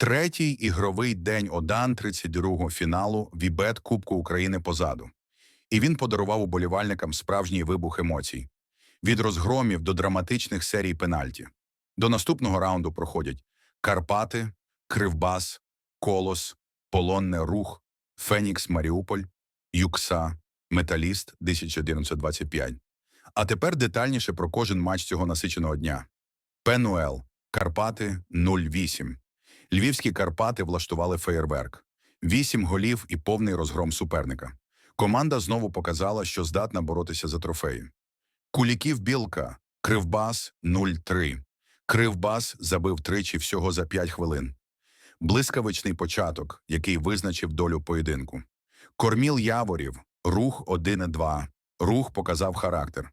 Третій ігровий день Одан 32-го фіналу Вібет Кубку України позаду. І він подарував уболівальникам справжній вибух емоцій. Від розгромів до драматичних серій пенальті. До наступного раунду проходять Карпати, Кривбас, Колос, Полонне Рух, Фенікс Маріуполь, Юкса, Металіст 1925. А тепер детальніше про кожен матч цього насиченого дня. Пенуел, Карпати 0-8. Львівські Карпати влаштували феєрверк. Вісім голів і повний розгром суперника. Команда знову показала, що здатна боротися за трофеї. Куліків Білка, Кривбас 0-3. Кривбас забив тричі всього за 5 хвилин. Блискавичний початок, який визначив долю поєдинку. Корміл Яворів, рух 1-2. Рух показав характер.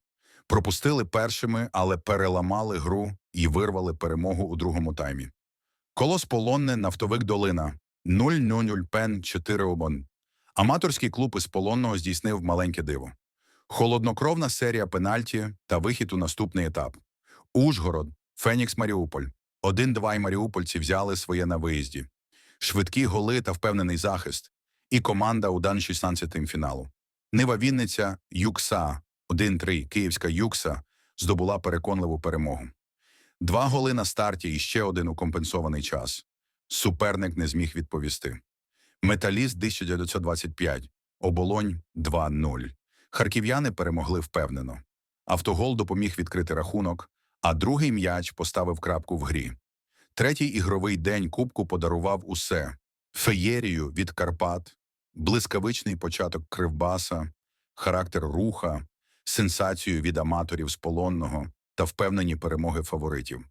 Пропустили першими, але переламали гру і вирвали перемогу у другому таймі. Колос Полонне, Нафтовик Долина 0-0 Пен 4 обон. Аматорський клуб із Полонного здійснив маленьке диво. Холоднокровна серія пенальті та вихід у наступний етап. Ужгород, Фенікс Маріуполь. 1-2 і маріупольці взяли своє на виїзді. Швидкі голи та впевнений захист. І команда у дан 16 фіналу. Нива Вінниця, Юкса 1-3. Київська Юкса здобула переконливу перемогу. Два голи на старті і ще один у компенсований час. Суперник не зміг відповісти. Металіст 1925, Оболонь 2-0. Харків'яни перемогли впевнено. Автогол допоміг відкрити рахунок, а другий м'яч поставив крапку в грі. Третій ігровий день Кубку подарував усе: феєрію від Карпат, блискавичний початок Кривбаса, характер руха, сенсацію від аматорів з полонного та впевнені перемоги фаворитів.